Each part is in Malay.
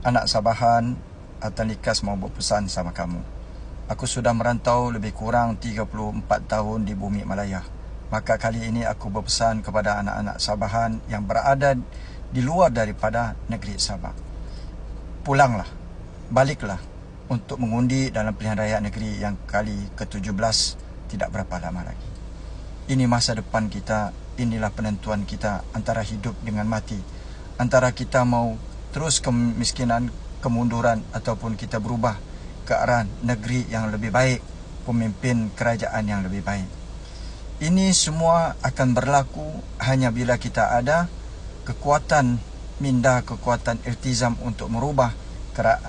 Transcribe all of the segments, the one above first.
Anak Sabahan, Atan Likas berpesan sama kamu. Aku sudah merantau lebih kurang 34 tahun di bumi Malaya. Maka kali ini aku berpesan kepada anak-anak Sabahan yang berada di luar daripada negeri Sabah. Pulanglah, baliklah untuk mengundi dalam pilihan raya negeri yang kali ke-17 tidak berapa lama lagi. Ini masa depan kita, inilah penentuan kita antara hidup dengan mati. Antara kita mau terus kemiskinan, kemunduran ataupun kita berubah ke arah negeri yang lebih baik, pemimpin kerajaan yang lebih baik. Ini semua akan berlaku hanya bila kita ada kekuatan minda, kekuatan iltizam untuk merubah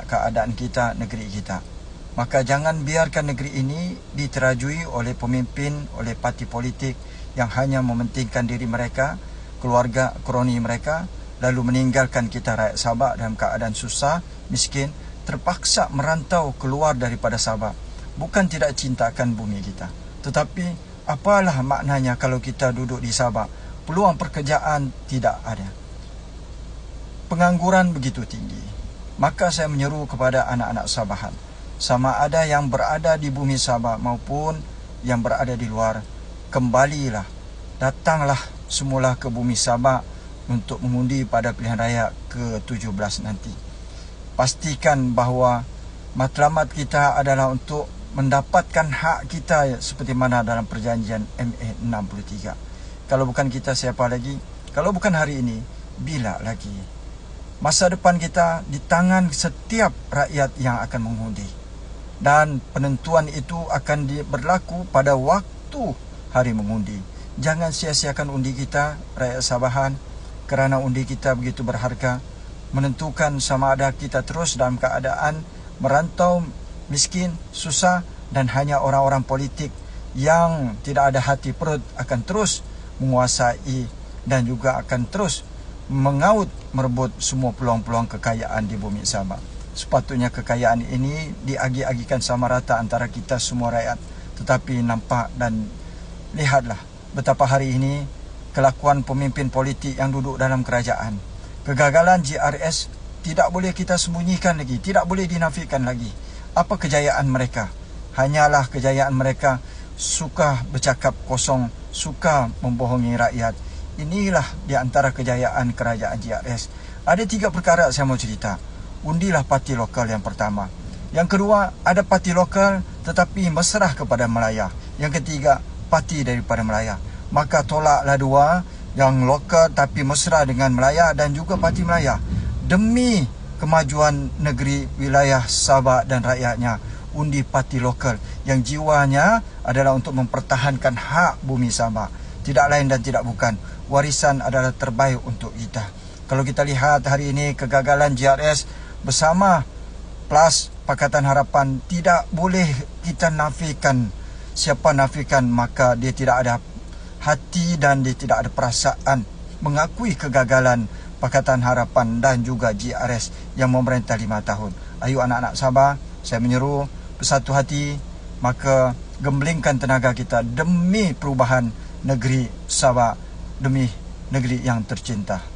keadaan kita, negeri kita. Maka jangan biarkan negeri ini diterajui oleh pemimpin, oleh parti politik yang hanya mementingkan diri mereka, keluarga, kroni mereka, lalu meninggalkan kita rakyat Sabah dalam keadaan susah, miskin, terpaksa merantau keluar daripada Sabah. Bukan tidak cintakan bumi kita. Tetapi apalah maknanya kalau kita duduk di Sabah, peluang pekerjaan tidak ada. Pengangguran begitu tinggi. Maka saya menyeru kepada anak-anak Sabahan, sama ada yang berada di bumi Sabah maupun yang berada di luar, kembalilah, datanglah semula ke bumi Sabah untuk mengundi pada pilihan raya ke-17 nanti. Pastikan bahawa matlamat kita adalah untuk mendapatkan hak kita seperti mana dalam perjanjian MA 63. Kalau bukan kita siapa lagi? Kalau bukan hari ini, bila lagi? Masa depan kita di tangan setiap rakyat yang akan mengundi. Dan penentuan itu akan berlaku pada waktu hari mengundi. Jangan sia-siakan undi kita, rakyat Sabahan kerana undi kita begitu berharga menentukan sama ada kita terus dalam keadaan merantau miskin, susah dan hanya orang-orang politik yang tidak ada hati perut akan terus menguasai dan juga akan terus mengaut merebut semua peluang-peluang kekayaan di bumi Sabah. Sepatutnya kekayaan ini diagi-agikan sama rata antara kita semua rakyat. Tetapi nampak dan lihatlah betapa hari ini kelakuan pemimpin politik yang duduk dalam kerajaan. Kegagalan GRS tidak boleh kita sembunyikan lagi, tidak boleh dinafikan lagi. Apa kejayaan mereka? Hanyalah kejayaan mereka suka bercakap kosong, suka membohongi rakyat. Inilah di antara kejayaan kerajaan GRS. Ada tiga perkara saya mau cerita. Undilah parti lokal yang pertama. Yang kedua, ada parti lokal tetapi mesra kepada Melaya. Yang ketiga, parti daripada Melaya maka tolaklah dua yang lokal tapi mesra dengan Melaya dan juga parti Melaya demi kemajuan negeri wilayah Sabah dan rakyatnya undi parti lokal yang jiwanya adalah untuk mempertahankan hak bumi Sabah. Tidak lain dan tidak bukan warisan adalah terbaik untuk kita. Kalau kita lihat hari ini kegagalan GRS bersama plus Pakatan Harapan tidak boleh kita nafikan siapa nafikan maka dia tidak ada hati dan dia tidak ada perasaan mengakui kegagalan Pakatan Harapan dan juga GRS yang memerintah lima tahun. Ayo anak-anak Sabah, saya menyeru bersatu hati, maka gemblingkan tenaga kita demi perubahan negeri Sabah, demi negeri yang tercinta.